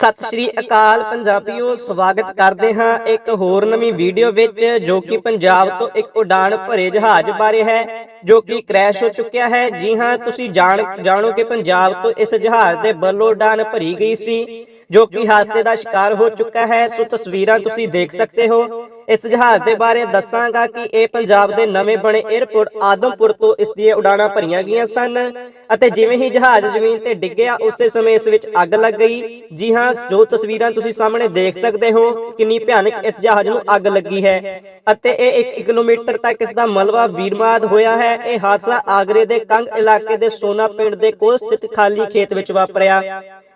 ਸਤਿ ਸ਼੍ਰੀ ਅਕਾਲ ਪੰਜਾਬੀਓ, ਸਵਾਗਤ ਕਰਦੇ ਹਾਂ ਇੱਕ ਹੋਰ ਨਵੀਂ ਵੀਡੀਓ ਵਿੱਚ, ਜੋ ਕਿ ਪੰਜਾਬ ਤੋਂ ਇੱਕ ਉਡਾਨ ਭਰੇ ਜਹਾਜ਼ ਬਾਰੇ ਹੈ, ਜੋ ਕਿ ਕ੍ਰੈਸ਼ ਹੋ ਚੁੱਕਿਆ ਹੈ। ਜੀ ਹਾਂ, ਤੁਸੀਂ ਜਾਣ ਜਾਣੋ ਕਿ ਪੰਜਾਬ ਤੋਂ ਇਸ ਜਹਾਜ਼ ਦੇ ਵੱਲੋਂ ਉਡਾਨ ਭਰੀ ਗਈ ਸੀ, ਜੋ ਕਿ ਹਾਦਸੇ ਦਾ ਸ਼ਿਕਾਰ ਹੋ ਚੁੱਕਾ ਹੈ। ਸੋ ਤਸਵੀਰਾਂ ਤੁਸੀਂ ਦੇਖ ਸਕਦੇ ਹੋ। ਇਸ ਜਹਾਜ਼ ਦੇ ਬਾਰੇ ਦੱਸਾਂਗਾ ਕਿ ਇਹ ਪੰਜਾਬ ਦੇ ਨਵੇਂ ਬਣੇ 에ਅਰਪੋਰਟ ਆਦਮਪੁਰ ਤੋਂ ਇਸ ਦੀਆਂ ਉਡਾਣਾਂ ਭਰੀਆਂ ਗਈਆਂ ਸਨ। ਅਤੇ ਜਿਵੇਂ ਹੀ ਜਹਾਜ਼ ਜ਼ਮੀਨ ਤੇ ਡਿੱਗਿਆ, ਉਸੇ ਸਮੇਂ ਇਸ ਵਿੱਚ ਅੱਗ ਲੱਗ ਗਈ। ਜੀ ਹਾਂ, ਜੋ ਤਸਵੀਰਾਂ ਤੁਸੀਂ ਸਾਹਮਣੇ ਦੇਖ ਸਕਦੇ ਹੋ, ਕਿੰਨੀ ਭਿਆਨਕ ਇਸ ਜਹਾਜ਼ ਨੂੰ ਅੱਗ ਲੱਗੀ ਹੈ। ਅਤੇ ਇਹ 1 ਕਿਲੋਮੀਟਰ ਤੱਕ ਇਸ ਦਾ ਮਲਬਾ ਵੀਰਮਾਦ ਹੋਇਆ ਹੈ। ਇਹ ਹਾਦਸਾ ਆਗਰੇ ਦੇ ਕੰਗ ਇਲਾਕੇ ਦੇ ਸੋਨਾ ਪਿੰਡ ਦੇ ਕੋਲ ਸਥਿਤ ਖਾਲੀ ਖੇਤ ਵਿੱਚ ਵਾਪਰਿਆ।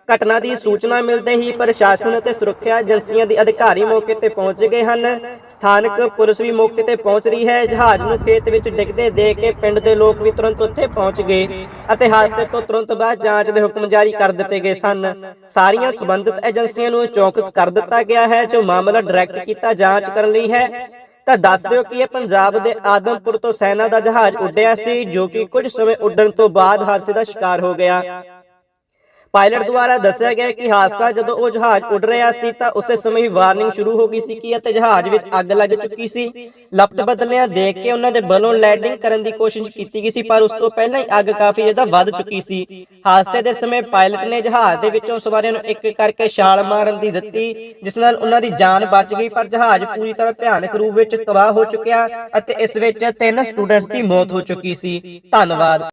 ਘਟਨਾ ਦੀ ਸੂਚਨਾ ਮਿਲਦੇ ਹੀ ਪ੍ਰਸ਼ਾਸਨ ਅਤੇ ਸੁਰੱਖਿਆ ਏਜੰਸੀਆਂ ਦੇ ਅਧਿਕਾਰੀ ਮੌਕੇ ਤੇ ਪਹੁੰਚ ਗਏ ਹਨ। ਸਥਾਨਕ ਪੁਲਿਸ ਵੀ ਮੌਕੇ ਤੇ ਪਹੁੰਚ ਰਹੀ ਹੈ। ਜਹਾਜ਼ ਨੂੰ ਖੇਤ ਵਿੱਚ ਡਿੱਗਦੇ ਦੇਖ ਕੇ ਪਿੰਡ ਦੇ ਲੋਕ ਵੀ ਤੁਰੰਤ ਉੱਥੇ ਪਹੁੰਚ ਗਏ। ਅਤੇ ਹਾਦਸੇ ਤੋਂ ਤੁਰੰਤ ਬਾਅਦ ਜਾਂਚ ਦੇ ਹੁਕਮ ਜਾਰੀ ਕਰ ਦਿੱਤੇ ਗਏ ਸਨ। ਸਾਰੀਆਂ ਸੰਬੰਧਿਤ ਏਜੰਸੀਆਂ ਨੂੰ ਚੌਕਸ ਕਰ ਦਿੱਤਾ ਗਿਆ ਹੈ, ਜੋ ਮਾਮਲਾ ਡਾਇਰੈਕਟ ਕੀਤਾ ਜਾਂਚ ਕਰਨ ਲਈ ਹੈ। ਤਾਂ ਦੱਸ ਦਿਓ ਕਿ ਇਹ ਪੰਜਾਬ ਦੇ ਆਦਮਪੁਰ ਤੋਂ ਸੈਨਾ ਦਾ ਜਹਾਜ਼ ਉੱਡਿਆ ਸੀ, ਜੋ ਕਿ ਕੁਝ ਸਮੇਂ ਉੱਡਣ ਤੋਂ ਬਾਅਦ ਹਾਦਸੇ ਦਾ ਸ਼ਿਕਾਰ ਹੋ ਗਿਆ। ਪਾਇਲਟ ਦੁਆਰਾ ਦੱਸਿਆ ਗਿਆ ਕਿ ਹਾਦਸਾ ਜਦੋਂ ਉਹ ਜਹਾਜ਼ ਉੱਡ ਰਿਹਾ ਸੀ ਤਾਂ ਉਸੇ ਸਮੇਂ ਹੀ ਵਾਰਨਿੰਗ ਸ਼ੁਰੂ ਹੋ ਗਈ ਸੀ ਕਿ ਅਤੇ ਜਹਾਜ਼ ਵਿੱਚ ਅੱਗ ਲੱਗ ਚੁੱਕੀ ਸੀ। ਲਪਟ ਬਦਲਿਆਂ ਦੇਖ ਕੇ ਉਹਨਾਂ ਦੇ ਵੱਲੋਂ ਲੈਂਡਿੰਗ ਕਰਨ ਦੀ ਕੋਸ਼ਿਸ਼ ਕੀਤੀ ਗਈ ਸੀ ਪਰ ਉਸ ਤੋਂ ਪਹਿਲਾਂ ਹੀ ਅੱਗ ਕਾਫੀ ਜ਼ਿਆਦਾ ਵੱਧ ਚੁੱਕੀ ਸੀ। ਹਾਦਸੇ ਦੇ ਸਮੇਂ ਪਾਇਲਟ ਨੇ ਜਹਾਜ਼ ਦੇ ਵਿੱਚੋਂ ਸਵਾਰੀਆਂ ਨੂੰ ਇੱਕ ਕਰਕੇ ਛਾਲ ਮਾਰਨ ਦੀ ਦਿੱਤੀ ਜਿਸ ਨਾਲ ਉਹਨਾਂ ਦੀ ਜਾਨ ਬਚ ਗਈ ਪਰ ਜਹਾਜ਼ ਪੂਰੀ ਤਰ੍ਹਾਂ ਭਿਆਨਕ ਰੂਪ ਵਿੱਚ ਤਬਾਹ ਹੋ ਚੁੱਕਿਆ ਅਤੇ ਇਸ ਵਿੱਚ ਤਿੰਨ ਸਟੂਡੈਂਟਸ ਦੀ ਮੌਤ ਹੋ ਚੁੱਕੀ ਸੀ ਧੰਨਵਾਦ